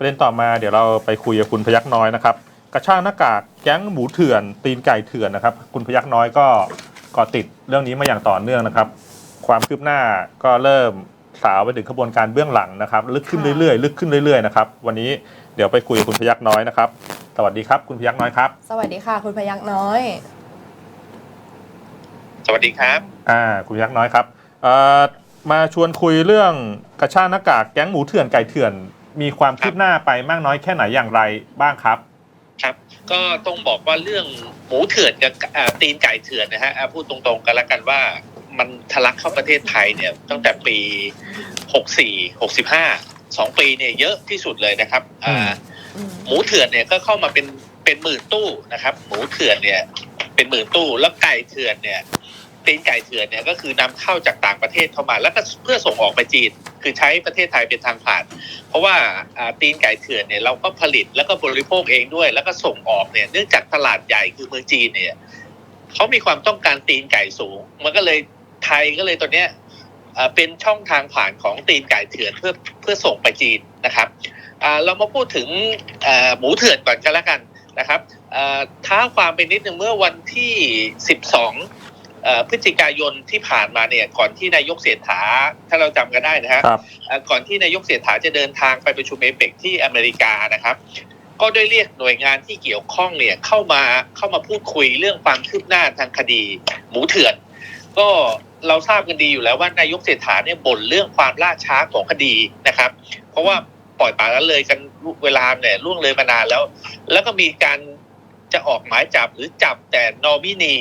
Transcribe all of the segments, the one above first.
ประเด็นต่อมาเดี๋ยวเราไปคุยกับคุณพยักน้อยนะครับ กระชากหน้ากากแก๊งหมูเถื่อนตีนไก่เถื่อนนะครับ คุณพยักน้อยก็เกาะติดเรื่องนี้มาอย่างต่อเนื่องนะครับ ความคืบหน้าก็เริ่มสาวไปถึงขบวนการเบื้องหลังนะครับ ลึกขึ้นค่ะเรื่อยๆ ลึกขึ้นเรื่อยๆนะครับวันนี้เดี๋ยวไปคุยกับคุณพยักน้อยนะครับ สวัสดีครับ คุณพยักน้อยครับ สวัสดีค่ะ คุณพยักน้อย สวัสดีครับ อ่า คุณพยักน้อยครับเอ่อมาชวนคุยเรื่องกระชากหน้ากากแก๊งหมูเถื่อนไก่เถื่อน มีความคืบหน้าไปมากน้อยแค่ไหนอย่างไรบ้างครับครับ ก็ต้องบอกว่าเรื่องหมูเถื่อนกับอ่าตีนไก่เถื่อนนะฮะอ่าพูดตรงๆกันแล้วกันว่ามันทะลักเข้าประเทศไทยเนี่ยตั้งแต่ปี 64 65 2 ปีเนี่ยเยอะที่สุดเลยนะครับอ่าอืมหมูเถื่อนเนี่ยก็เข้ามาเป็นเป็นหมื่นตู้นะครับ หมูเถื่อนเนี่ยเป็นหมื่นตู้แล้วไก่เถื่อนเนี่ย ตีนไก่เถื่อนเนี่ยก็คือนำเข้าจากต่างประเทศเข้ามา แล้วก็เพื่อส่งออกไปจีน คือใช้ประเทศไทยเป็นทางผ่าน เพราะว่าตีนไก่เถื่อนเนี่ยเราก็ผลิตแล้วก็บริโภคเองด้วย แล้วก็ส่งออกเนี่ยเนื่องจากตลาดใหญ่คือเมืองจีนเนี่ยเขามีความต้องการตีนไก่สูง มันก็เลยไทยก็เลยตัวเนี้ยเป็นช่องทางผ่านของตีนไก่เถื่อนเพื่อเพื่อส่งไปจีนนะครับเรามาพูดถึงหมูเถื่อนก่อนกันแล้วกันนะครับเอ่อท้าความไปนิดหนึ่งเมื่อวันที่ 12เอ่อ พฤศจิกายนที่ผ่านมาเนี่ยก่อนที่นายกเศรษฐาถ้าเราจำกันได้นะฮะครับเอ่อก่อนที่นายกเศรษฐาจะเดินทางไปประชุมเอเปกที่อเมริกานะครับ ก็ได้เรียกหน่วยงานที่เกี่ยวข้องเนี่ยเข้ามาเข้ามาพูดคุยเรื่องความคืบหน้าทางคดี หมูเถื่อน ก็เราทราบกันดีอยู่แล้วว่านายกเศรษฐาเนี่ยบ่นเรื่องความล่าช้าของคดีนะครับ เพราะว่าปล่อยปละละเลยกันเวลาเนี่ยล่วงเลยมานานแล้ว แล้วก็มีการจะออกหมายจับหรือจับแต่นอมินี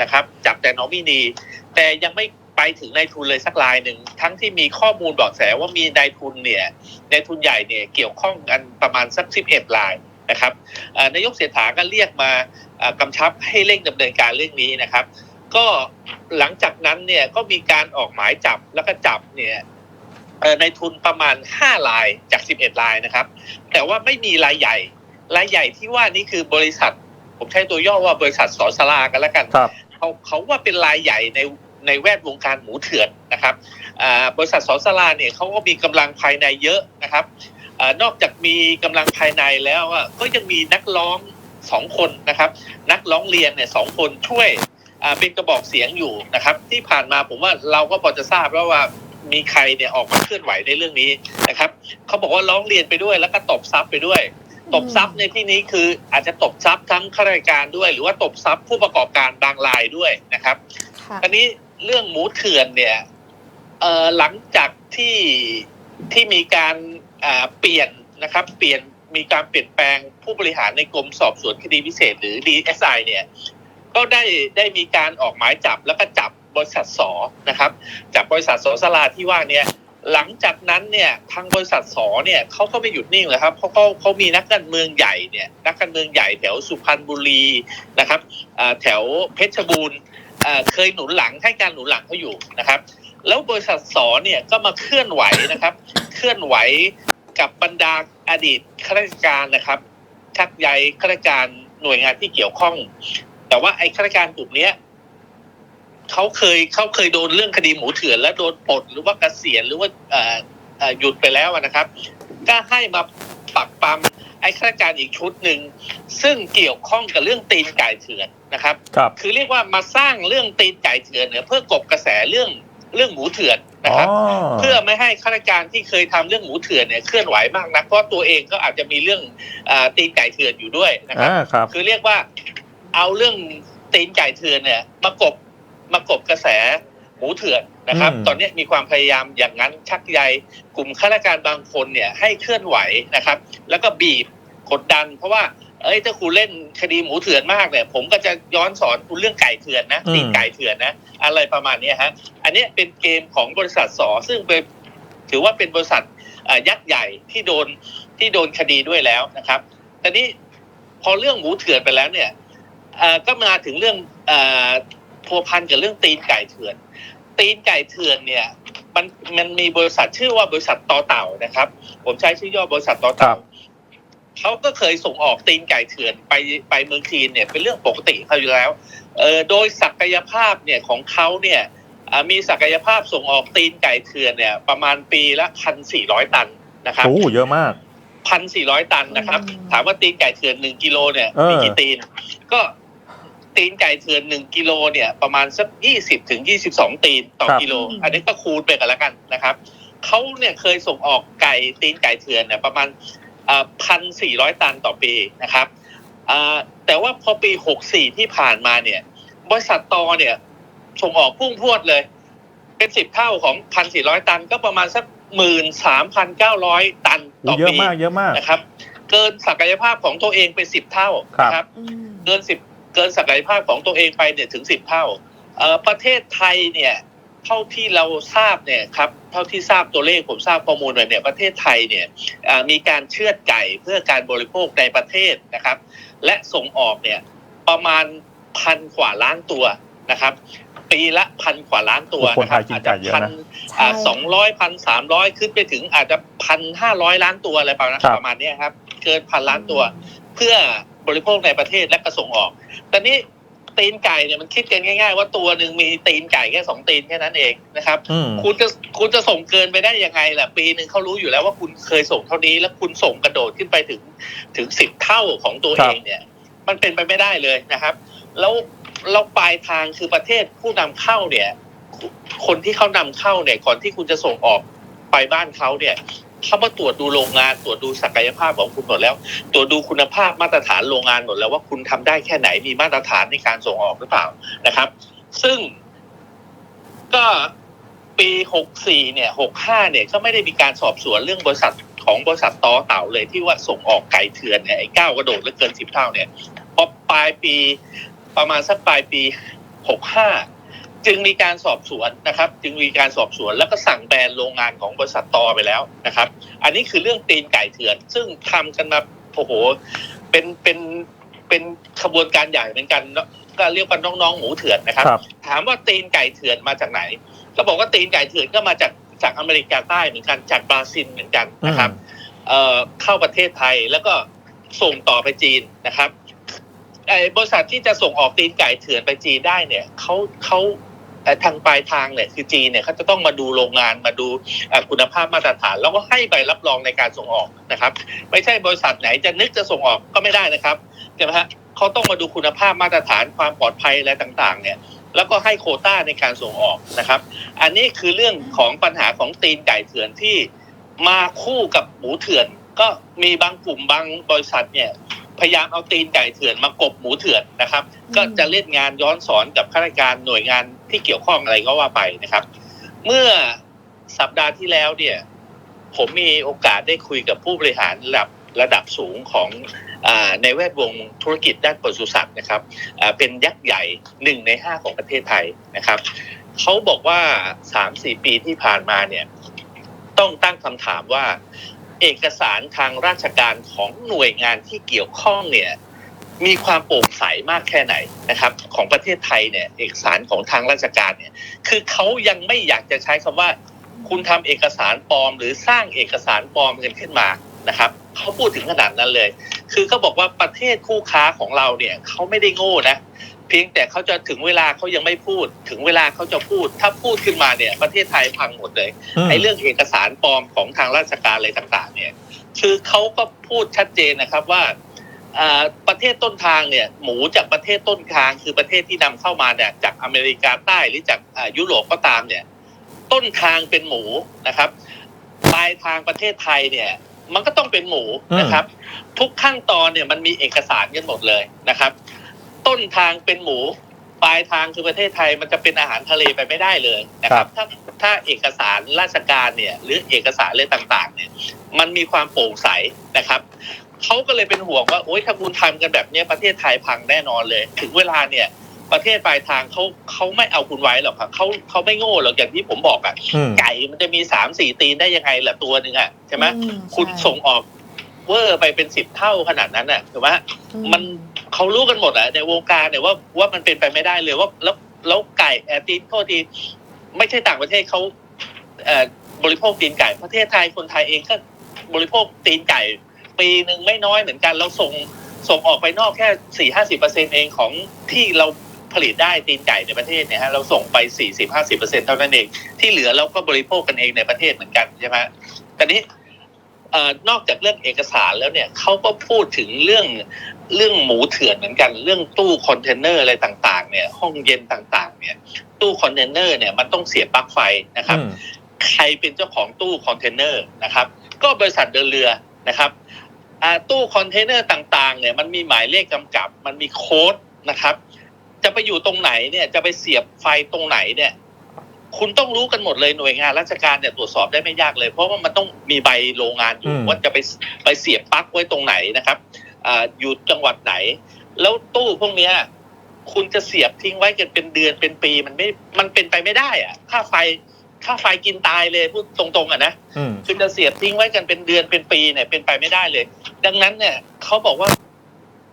นะครับจับแต่นอมินี แต่ยังไม่ไปถึงนายทุนเลยสักรายหนึ่ง ทั้งที่มีข้อมูลบอกแสว่ามีนายทุนเนี่ยนายทุนใหญ่เนี่ยเกี่ยวข้องกันประมาณสักสิบเอ็ดรายนะครับนายกเศรษฐาก็เรียกมากำชับให้เร่งดำเนินการเรื่องนี้นะครับ ก็หลังจากนั้นเนี่ยก็มีการออกหมายจับแล้วก็จับเนี่ยในทุนประมาณ5รายจาก 11รายนะครับ แต่ว่าไม่มีรายใหญ่ รายใหญ่ที่ว่านี่คือบริษัท ผมใช้ตัวย่อว่าบริษัทสอสลากันแล้วกัน เขาเขาว่าเป็นรายใหญ่ในในแวดวงการหมูเถื่อนนะครับบริษัทสอสลาเนี่ยเขาก็มีกำลังภายในเยอะนะครับอนอกจากมีกำลังภายในแล้วก็ยังมีนักร้องสองคนนะครับ นักร้องเรียนเนี่ยสองคนช่วยเป็นกระบอกเสียงอยู่นะครับ ที่ผ่านมาผมว่าเราก็พอจะทราบแล้วว่ามีใครเนี่ยออกมาเคลื่อนไหวในเรื่องนี้นะครับเขาบอกว่าร้องเรียนไปด้วยแล้วก็ตบซับไปด้วย ตบซับในที่นี้คืออาจจะตบซับทั้งข้าราชการด้วย หรือว่าตบซับผู้ประกอบการบางรายด้วยนะครับค่ะอันนี้เรื่องหมูเถื่อนเนี่ยเอ่อหลังจากที่ที่มีการอ่าเปลี่ยนนะครับ เปลี่ยนมีการเปลี่ยนแปลงผู้บริหารในกรมสอบสวนคดีพิเศษ หรือ DSI เนี่ยก็ได้ได้มีการออกหมายจับแล้วก็จับบริษัทสอนะครับจับบริษัทสอสลาที่ว่าเนี่ย หลังจากนั้นเนี่ยทางบริษัทสอเนี่ยเขาก็ไม่หยุดนิ่งเลยครับเพราะเขาเขามีนักการเมืองใหญ่เนี่ยนักการเมืองใหญ่แถวสุพรรณบุรีนะครับแถวเพชรบูรณ์เคยหนุนหลังให้การหนุนหลังเขาอยู่นะครับ แล้วบริษัทสอเนี่ยก็มาเคลื่อนไหวนะครับ เคลื่อนไหวกับบรรดาอดีตข้าราชการนะครับชักใยข้าราชการหน่วยงานที่เกี่ยวข้อง แต่ว่าไอ้ข้าราชการกลุ่มนี้ เขาเคยเขาเคยโดนเรื่องคดีหมูเถื่อน และโดนปลดหรือว่าเกษียณหรือว่าเอ่อเอ่อหยุดไปแล้วอะนะครับ ก็ให้มาปักปั๊มไอ้ข้าราชการอีกชุดหนึ่งซึ่งเกี่ยวข้องกับเรื่องตีนไก่เถื่อนนะครับครับ คือเรียกว่ามาสร้างเรื่องตีนไก่เถื่อนเนี่ยเพื่อกบกระแสเรื่องเรื่องหมูเถื่อนนะอ๋อครับ เพื่อไม่ให้ข้าราชการที่เคยทำเรื่องหมูเถื่อนเนี่ยเคลื่อนไหวมากนักเพราะตัวเองก็อาจจะมีเรื่องอาตีนไก่เถื่อนอยู่ด้วยนะครับอ่าครับ คือเรียกว่าเอาเรื่องตีนไก่เถื่อนเนี่ยมากบ มากบกระแสหมูเถื่อนนะครับอืมตอนนี้มีความพยายามอย่างนั้นชักใยกลุ่มข้าราชการบางคนเนี่ยให้เคลื่อนไหวนะครับ แล้วก็บีบกดดัน เพราะว่าเอ้ยถ้าคุณเล่นคดีหมูเถื่อนมากเนี่ย ผมก็จะย้อนสอนคุณเรื่องไก่เถื่อนนะตีนไก่เถื่อนนะอะไรประมาณเนี้ยฮะอันเนี้ยเป็นเกมของบริษัทสอซึ่งเป็นถือว่าเป็นบริษัทเอ่อยักษ์ใหญ่ที่โดนที่โดนคดีด้วยแล้วนะครับแต่นี้พอเรื่องหมูเถื่อนไปแล้วเนี่ยเอ่อก็มาถึงเรื่องเอ่อ พัวพันกับเรื่องตีนไก่เถื่อน ตีนไก่เถื่อนเนี่ย มันมันมีบริษัทชื่อว่าบริษัทต่อเต่านะครับ ผมใช้ชื่อย่อบริษัทต่อครัเต่าบเขาก็เคยส่งออกตีนไก่เถื่อนไปไปเมืองจีนเนี่ย เป็นเรื่องปกติเขาอยู่แล้ว เอ่อโดยศักยภาพเนี่ยของเขาเนี่ยอ่ามีศักยภาพส่งออกตีนไก่เถื่อนเนี่ย ประมาณปีละพันสี่ร้อยตันนะครับโอ้เยอะมากพันสี่ร้อยตันนะครับอืมถามว่าตีนไก่เถื่อนหนึ่งกิโลเนี่ยเออมีกี่ตีน ก็ ตีนไก่เถื่อนหนึ่งกิโลเนี่ยประมาณสักยี่สิบถึงยี่สิบสองตีนต่อครับกิโล อันนี้ก็คูณไปกันแล้วกันนะครับเขาเนี่ยเคยส่งออกไก่ตีนไก่เถื่อนเนี่ยประมาณพันสี่ร้อยตันต่อปีนะครับอ่าแต่ว่าพอปีหกสี่ที่ผ่านมาเนี่ย บริษัทตอเนี่ยส่งออกพุ่งพรวดเลย เป็นสิบเท่าของพันสี่ร้อยตันก็ประมาณสักหมื่นสามพันเก้าร้อยตันต่อเยอะปีมากเยอะมากนะครับ เกินศักยภาพของตัวเองไปสิบเท่าครับนะครับอืมเกินสิบ เกินศักยภาพของตัวเองไปเนี่ยถึงสิบเท่าเอ่อประเทศไทยเนี่ยเท่าที่เราทราบเนี่ยครับเท่าที่ทราบตัวเลขผมทราบข้อมูลมาเนี่ยประเทศไทยเนี่ยอ่ามีการเชือดไก่เพื่อการบริโภคในประเทศนะครับ และส่งออกเนี่ยประมาณพันกว่าล้านตัวนะครับปีละพันกว่าล้านตัวคนนะไทครับยกินไก่เยอะนะใช่สองร้อยพันสามร้อยขึ้นไปถึงอาจจะพันห้าร้อยล้านตัวอะไรประมาณครับประมาณเนี้ยครับ เกินพันล้านตัว เพื่อบริโภคในประเทศและกระส่งออก แต่นี้ตีนไก่เนี่ยมันคิดกันง่ายๆ ว่าตัวหนึ่งมีตีนไก่แค่สองตีนแค่นั้นเองนะครับอืมคุณจะคุณจะส่งเกินไปได้ยังไงล่ะ ปีหนึ่งเขารู้อยู่แล้วว่าคุณเคยส่งเท่านี้ แล้วคุณส่งกระโดดขึ้นไปถึงถึงสิบเท่าของตัวครัเอบงเนี่ย มันเป็นไปไม่ได้เลยนะครับ แล้วเราปลายทางคือประเทศผู้นำเข้าเนี่ย คนที่เขานำเข้าเนี่ยก่อนที่คุณจะส่งออกไปบ้านเขาเนี่ย เขามาตรวจดูโรงงานตรวจดูศักยภาพของคุณหมดแล้ว ตรวจดูคุณภาพมาตรฐานโรงงานหมดแล้วว่าคุณทำได้แค่ไหนมีมาตรฐานในการส่งออกหรือเปล่านะครับ ซึ่งก็ปีหกสี่เนี่ยหกห้าเนี่ยก็ไม่ได้มีการสอบสวนเรื่องบริษัทของบริษัทต่อเต่าเลยที่ว่าส่งออกไก่เถื่อนเนี่ยไอ้ก้าวกระโดดแล้วเกินสิบเท่าเนี่ยพอปลายปีประมาณสักปลายปีหกห้า จึงมีการสอบสวนนะครับ จึงมีการสอบสวนแล้วก็สั่งแบนโรงงานของบริษัทตอไปแล้วนะครับ อันนี้คือเรื่องตีนไก่เถื่อน ซึ่งทำกันมาโอ้โหเป็นเป็นเป็นขบวนการใหญ่เหมือนกันเนอะก็เรียกว่าน้องๆหมูเถื่อนนะครับครับ ถามว่าตีนไก่เถื่อนมาจากไหนก็บอกว่าตีนไก่เถื่อนก็มาจากจากอเมริกาใต้เหมือนกันจากบราซิลเหมือนกันนะครับเอ่อเข้าประเทศไทยแล้วก็ส่งต่อไปจีนนะครับไอ้บริษัทที่จะส่งออกตีนไก่เถื่อนไปจีนได้เนี่ยเขาเขาเอ่อ ทางปลายทางเนี่ยคือจีนเนี่ยเขาจะต้องมาดูโรงงานมาดูคุณภาพมาตรฐาน แล้วก็ให้ใบรับรองในการส่งออกนะครับ ไม่ใช่บริษัทไหนจะนึกจะส่งออกก็ไม่ได้นะครับใช่ไหมฮะเขาต้องมาดูคุณภาพมาตรฐานความปลอดภัยอะไรต่างๆ เนี่ย แล้วก็ให้โคต้าในการส่งออกนะครับ อันนี้คือเรื่องของปัญหาของตีนไก่เถื่อนที่มาคู่กับหมูเถื่อน ก็มีบางกลุ่มบางบริษัทเนี่ย พยายามเอาตีนไก่เถื่อนมากบหมูเถื่อนนะครับอืมก็จะเล่นงานย้อนสอนกับข้าราชการหน่วยงานที่เกี่ยวข้องอะไรก็ว่าไปนะครับ เมื่อสัปดาห์ที่แล้วเนี่ย ผมมีโอกาสได้คุยกับผู้บริหารระดับระดับสูงของอาในแวดวงธุรกิจด้านปศุสัตว์นะครับอ่าเป็นยักษ์ใหญ่หนึ่งในห้าของประเทศไทยนะครับเขาบอกว่าสามสี่ปีที่ผ่านมาเนี่ย ต้องตั้งคำถามว่า เอกสารทางราชการของหน่วยงานที่เกี่ยวข้องเนี่ยมีความโปร่งใสมากแค่ไหนนะครับ ของประเทศไทยเนี่ยเอกสารของทางราชการเนี่ยคือเขายังไม่อยากจะใช้คำว่า คุณทำเอกสารปลอม หรือสร้างเอกสารปลอมกันขึ้นมานะครับเขาพูดถึงขนาดนั้นเลย คือเขาบอกว่าประเทศคู่ค้าของเราเนี่ยเขาไม่ได้โง่นะ พียงแต่เขาจะถึงเวลาเขายังไม่พูด ถึงเวลาเขาจะพูด ถ้าพูดขึ้นมาเนี่ย ประเทศไทยพังหมดเลยมไอ้เรื่องเอกสารปลอมของทางราชการอะไรต่าง ๆ เนี่ย คือเขาก็พูดชัดเจนนะครับว่าอ่าประเทศต้นทางเนี่ย หมูจากประเทศต้นทางคือประเทศที่นำเข้ามาเนี่ยจากอเมริกาใต้หรือจากอ่ายุโรปก็ตามเนี่ย ต้นทางเป็นหมูนะครับปลายทางประเทศไทยเนี่ย มันก็ต้องเป็นหมูนะครับ ทุกขั้นตอนเนี่ยมันมีเอกสารกันหมดเลยนะครับ ต้นทางเป็นหมู ปลายทางคือประเทศไทยมันจะเป็นอาหารทะเลไปไม่ได้เลยนะครับ ถ้าถ้าเอกสารราชการเนี่ยหรือเอกสารอะไรต่างๆ เนี่ย มันมีความโปร่งใสนะครับเขาก็เลยเป็นห่วงว่าโอ๊ยถ้าคุณทำกันแบบเนี้ยประเทศไทยพังแน่นอนเลย ถึงเวลาเนี่ยประเทศปลายทางเขาเขาไม่เอาคุณไว้หรอกครับเขาเขาไม่โง่หรอกอย่างที่ผมบอกอะอืมไก่มันจะมีสามสี่ตีนได้ยังไงล่ะตัวหนึ่งอะใช่ไหมอืคุณใช่ส่งออกเวอร์ไปเป็นสิบเท่าขนาดนั้นน่ะถูกไหมอืมัน เขารู้กันหมดอะในวงการเนี่ยว่าว่ามันเป็นไปไม่ได้เลยว่าแล้วแล้วไก่แอตีนโทษทีไม่ใช่ต่างประเทศเขาเอ่อบริโภคตีนไก่ประเทศไทยคนไทยเองก็บริโภคตีนไก่ ปีหนึ่งไม่น้อยเหมือนกันเราส่งส่งออกไปนอกแค่สี่ห้าสิบเปอร์เซ็นเองของที่เราผลิตได้ตีนไก่ในประเทศเนี่ยฮะเราส่งไปสี่สิบห้าสิบเปอร์เซ็นเท่านั้นเองที่เหลือเราก็บริโภคกันเองในประเทศเหมือนกันใช่ไหมแต่นี้ นอกจากเรื่องเอกสารแล้วเนี่ยเขาก็พูดถึงเรื่องเรื่องหมูเถื่อนเหมือนกัน เรื่องตู้คอนเทนเนอร์อะไรต่างๆ เนี่ย ห้องเย็นต่างๆ เนี่ย ตู้คอนเทนเนอร์เนี่ยมันต้องเสียบปลั๊กไฟนะครับอืมใครเป็นเจ้าของตู้คอนเทนเนอร์นะครับ ก็บริษัทเดินเรือนะครับอ่าตู้คอนเทนเนอร์ต่างๆ เนี่ยมันมีหมายเลขกำกับ มันมีโค้ดนะครับ จะไปอยู่ตรงไหนเนี่ยจะไปเสียบไฟตรงไหนเนี่ย คุณต้องรู้กันหมดเลยหน่วยงานราชการเนี่ยตรวจสอบได้ไม่ยากเลย เพราะว่ามันต้องมีใบโรงงานอยู่อืมว่าจะไปไปเสียบปลั๊กไว้ตรงไหนนะครับอ่าอยู่จังหวัดไหน แล้วตู้พวกเนี้ยคุณจะเสียบทิ้งไว้กันเป็นเดือนเป็นปีมันไม่ มันเป็นไปไม่ได้อะค่าไฟค่าไฟกินตายเลยพูดตรงๆอะนะอืมคือจะเสียบทิ้งไว้กันเป็นเดือนเป็นปีเนี่ยเป็นไปไม่ได้เลย ดังนั้นเนี่ยเขาบอกว่า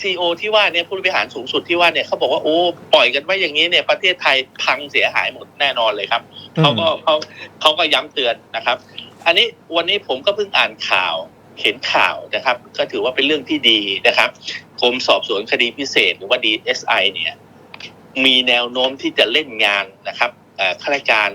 ซีอที่ว่าเนี่ยผู้บริหารสูงสุดที่ว่าเนี่ยเขาบอกว่าโอ้ปล่อยกันไว้อย่างนี้เนี่ยประเทศไทยพังเสียหายหมดแน่นอนเลยครับอืมเขาก็เขาเขาก็ย้ำเตือนนะครับ อันนี้วันนี้ผมก็เพิ่งอ่านข่าวเห็นข่าวนะครับ ก็ถือว่าเป็นเรื่องที่ดีนะครับกรมสอบสวนคดีพิเศษหรือว่า DSI เนี่ยมีแนวโน้มที่จะเล่นงานนะครับเอ่อข้าราชการ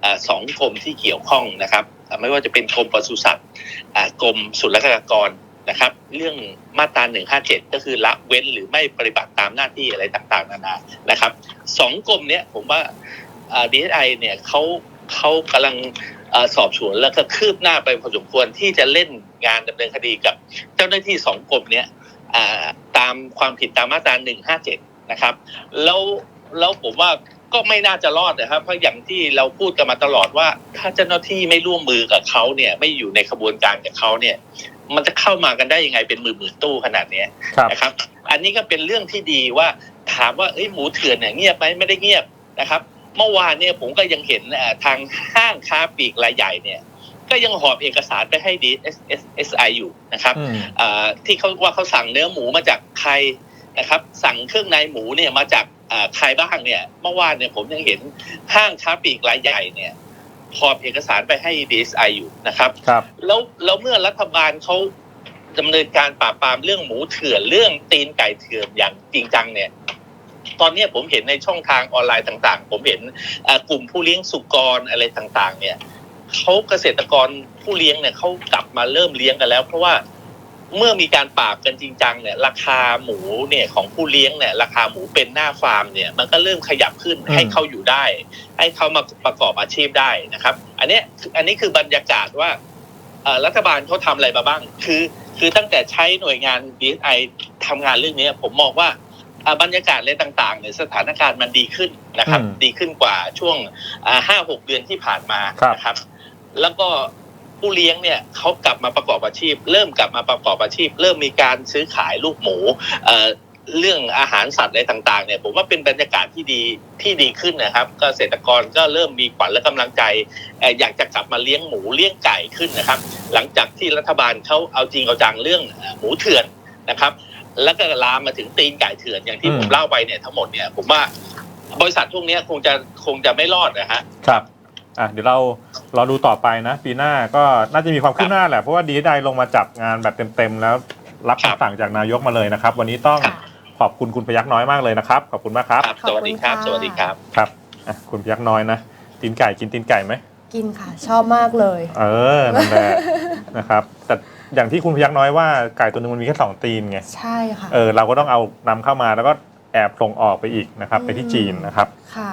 เอ่อสองกรมที่เกี่ยวข้องนะครับเอ่อไม่ว่าจะเป็นกรมปศุสัตว์อ่ากรมศุลกากร นะครับ เรื่องมาตรา157ก็คือละเว้นหรือไม่ปฏิบัติตามหน้าที่อะไรต่างๆ นานานะครับสองกรมเนี้ยผมว่าดีเอสไอเนี่ยเขาเขากำลังอสอบสวนแล้วก็คืบหน้าไปพอสมควรที่จะเล่นงานดำเนินคดีกับ เจ้าหน้าที่สองกรมเนี้ยตามความผิดตามมาตราหนึ่งห้าเจ็ดนะครับ แล้วแล้วผมว่าก็ไม่น่าจะรอดนะครับ เพราะอย่างที่เราพูดกันมาตลอดว่า ถ้าเจ้าหน้าที่ไม่ร่วมมือกับเขาเนี่ย ไม่อยู่ในขบวนการกับเขาเนี่ย มันจะเข้ามากันได้ยังไงเป็นหมื่นหมื่นๆตู้ขนาดเนี้ยครับนะครับ อันนี้ก็เป็นเรื่องที่ดีว่าถามว่าเอ้ยหมูเถื่อนเนี่ยเงียบไหมไม่ได้เงียบนะครับ เมื่อวานเนี่ยผมก็ยังเห็นเอ่อทางห้างค้าปลีกรายใหญ่เนี่ย ก็ยังหอบเอกสารไปให้ DSSI อยู่นะครับอืมเอ่อที่เขาว่าเขาสั่งเนื้อหมูมาจากใครนะครับ สั่งเครื่องในหมูเนี่ยมาจากเอ่อใครบ้างเนี่ย เมื่อวานเนี่ยผมยังเห็นห้างค้าปลีกรายใหญ่เนี่ย หอบเอกสารไปให้ DSI อยู่นะครับครับ แล้วแล้วเมื่อรัฐบาลเขาดำเนินการปราบปรามเรื่องหมูเถื่อนเรื่องตีนไก่เถื่อนอย่างจริงจังเนี่ย ตอนเนี้ยผมเห็นในช่องทางออนไลน์ต่างๆ ผมเห็นเอ่อกลุ่มผู้เลี้ยงสุกรอะไรต่างๆ เนี่ยเขาเกษตรกรผู้เลี้ยงเนี่ยเขากลับมาเริ่มเลี้ยงกันแล้ว เพราะว่า เมื่อมีการปราบกันจริงจังเนี่ยราคาหมูเนี่ยของผู้เลี้ยงเนี่ยราคาหมูเป็นหน้าฟาร์มเนี่ยมันก็เริ่มขยับขึ้นอืมให้เขาอยู่ได้ ให้เขามาประกอบอาชีพได้นะครับ อันเนี้ยอันนี้คือบรรยากาศว่าเอ่อรัฐบาลเขาทำอะไรมาบ้าง คือ คือตั้งแต่ใช้หน่วยงาน DSI ทำงานเรื่องนี้ผมมองว่าอ่าบรรยากาศอะไรต่างๆเนี่ยสถานการณ์มันดีขึ้นนะครับอืมดีขึ้นกว่าช่วงห้าหกเดือนที่ผ่านมาครับนะครับ แล้วก็ ผู้เลี้ยงเนี่ยเขากลับมาประกอบอาชีพ เริ่มกลับมาประกอบอาชีพ เริ่มมีการซื้อขายลูกหมูเอ่อเรื่องอาหารสัตว์อะไรต่างๆเนี่ยผมว่าเป็นบรรยากาศที่ดีที่ดีขึ้นนะครับ เกษตรกรก็เริ่มมีขวัญและกำลังใจเอ่ออยากจะกลับมาเลี้ยงหมูเลี้ยงไก่ขึ้นนะครับ หลังจากที่รัฐบาลเขาเอาจริงเอาจังเรื่องเอ่อหมูเถื่อนนะครับ แล้วก็ลามมาถึงตีนไก่เถื่อนอย่างที่อืมผมเล่าไปเนี่ยทั้งหมดเนี่ยผมว่าบริษัทพวกเนี้ยคงจะคงจะไม่รอดนะฮะครับ อะเดี๋ยวเรารอดูต่อไปนะ ปีหน้าก็น่าจะมีความคืบหน้าแหละ เพราะว่าดีได้ลงมาจับงานแบบเต็มๆแล้วรับครับคำสั่งจากนายกมาเลยนะครับ วันนี้ต้องค่ะขอบคุณคุณพยักน้อยมากเลยนะครับ ขอบคุณมากครับครับขอบสวัสคุดีณครับค่ะสวัสดีครับ ครับอะคุณพยักน้อยนะตีนไก่กินตีนไก่ไหมกินค่ะชอบมากเลย เออนั่นแหละนะครับแต่อย่างที่คุณพยักน้อยว่าไก่ตัวหนึงมันมีแค่สองตีนไงใช่ค่ะเออเราก็ต้องเอานำเข้ามาแล้วก็แอบส่งออกไปอีกนะครับอืมไปที่จีนนะครับค่ะ